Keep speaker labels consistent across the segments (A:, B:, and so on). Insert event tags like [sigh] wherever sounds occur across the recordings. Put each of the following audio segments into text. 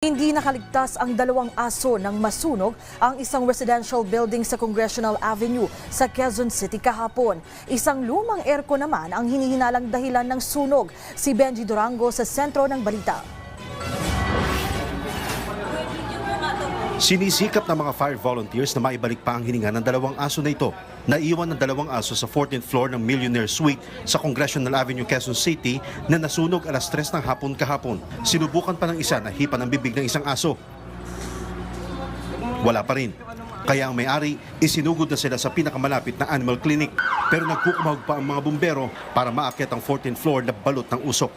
A: Hindi nakaligtas ang dalawang aso nang masunog ang isang residential building sa Congressional Avenue sa Quezon City kahapon. Isang lumang aircon naman ang hinihinalang dahilan ng sunog. Si Benji Durango sa sentro ng balita.
B: Sinisikap ng mga fire volunteers na maibalik pa ang hininga ng dalawang aso na ito. Naiwan ng dalawang aso sa 14th floor ng Millionaire Suite sa Congressional Avenue, Quezon City na nasunog alas 3 ng hapon kahapon. Sinubukan pa ng isa na hipan ang bibig ng isang aso. Wala pa rin. Kaya ang may-ari, isinugod na sila sa pinakamalapit na animal clinic. Pero nagkukumahog pa ang mga bumbero para maakyat ang 14th floor na balot ng usok.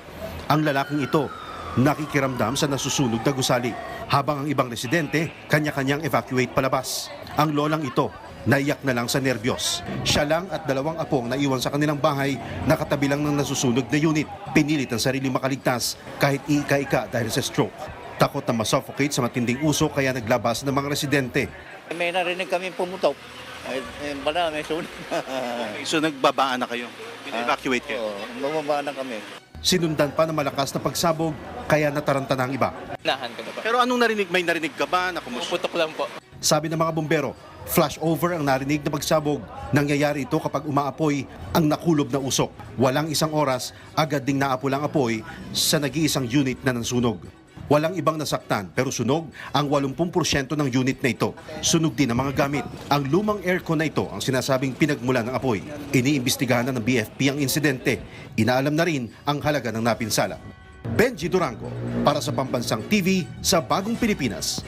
B: Ang lalaking ito, nakikiramdam sa nasusunog na gusali. Habang ang ibang residente, kanya-kanyang evacuate palabas. Ang lolang ito, naiyak na lang sa nerbiyos. Siya lang at dalawang apong naiwan sa kanilang bahay, nakatabi lang ng nasusunog na unit. Pinilit ang sarili makaligtas kahit ika-ika dahil sa stroke. Takot na masuffocate sa matinding usok kaya naglabas ng mga residente.
C: May narinig kami pumutok. Ay, bala, may sunog. [laughs]
B: So nagbabaan na kayo?
C: evacuate Oo, bumaba na kami.
B: Sinundan pa ng malakas na pagsabog kaya nataranta na ang iba.
D: Nahan ko na po.
B: Pero anong narinig? May narinig ka ba na
D: Puputok lang po.
B: Sabi ng mga bumbero, flash over ang narinig na pagsabog. Nangyayari ito kapag umaapoy ang nakulob na usok. Walang isang oras, agad ding naapoy ang apoy sa nag-iisang unit na nansunog. Walang ibang nasaktan pero sunog ang 80% ng unit na ito. Sunog din ang mga gamit. Ang lumang aircon na ito ang sinasabing pinagmula ng apoy. Iniimbestigahan na ng BFP ang insidente. Inaalam na rin ang halaga ng napinsala. Benji Durango para sa Pambansang TV sa Bagong Pilipinas.